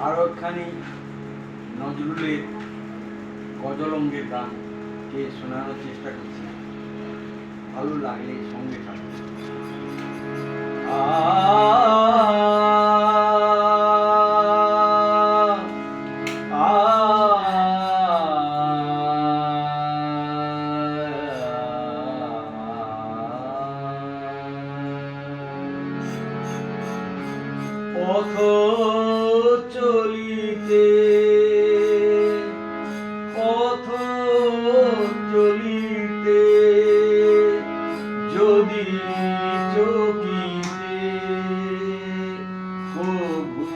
আরও একখানি নজরুলের গজলঙ্গের গান কে শোনানোর চেষ্টা করছি। ভালো লাগলে সঙ্গে থাকবে পথ চকিতে কবু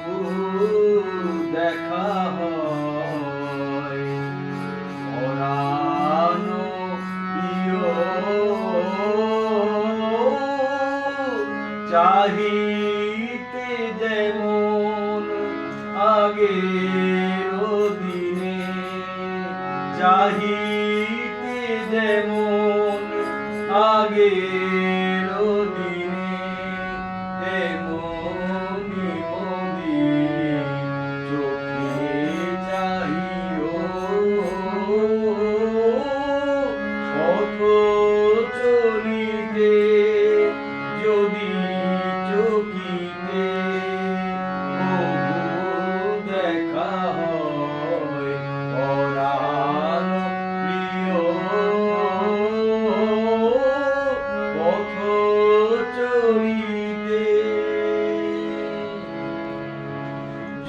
দেখা হয় পরাণ প্রিয় যেমন আগের দিনে চাহিতে যেমন আগের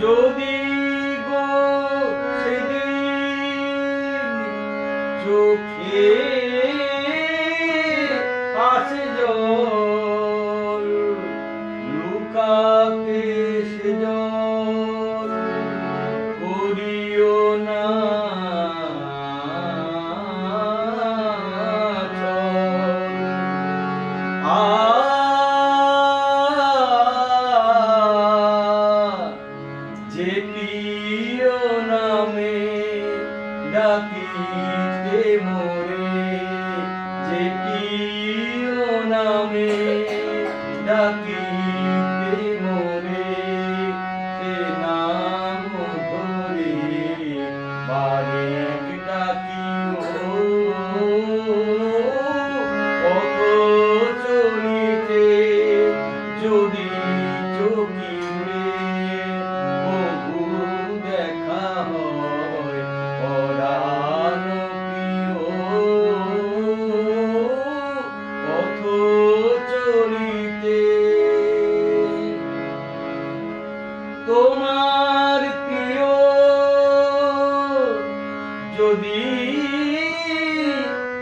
যদি গো সেদিন চোখে আসে জল লুকাতে সে জল করিও না। happy.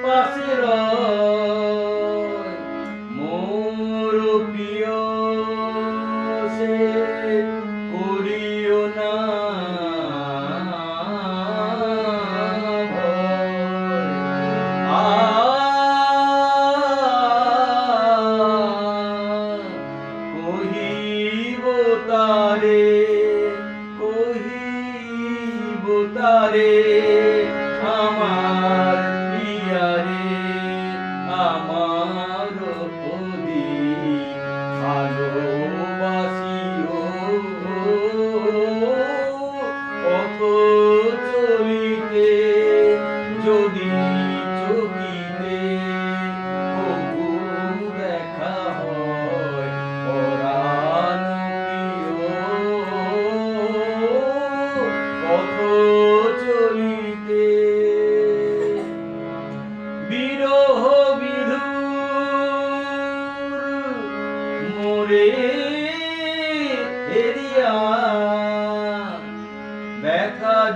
পাশে মোর প্রিয় সে করিও না কহিব তারে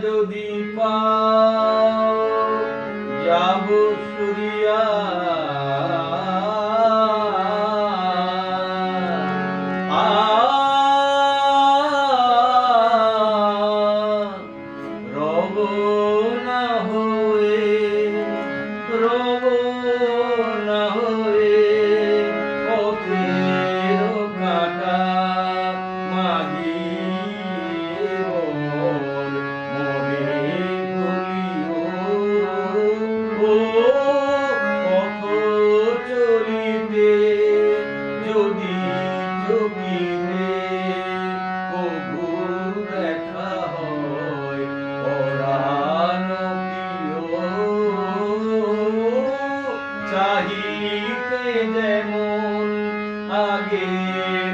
যদি যাব যেমন আগে।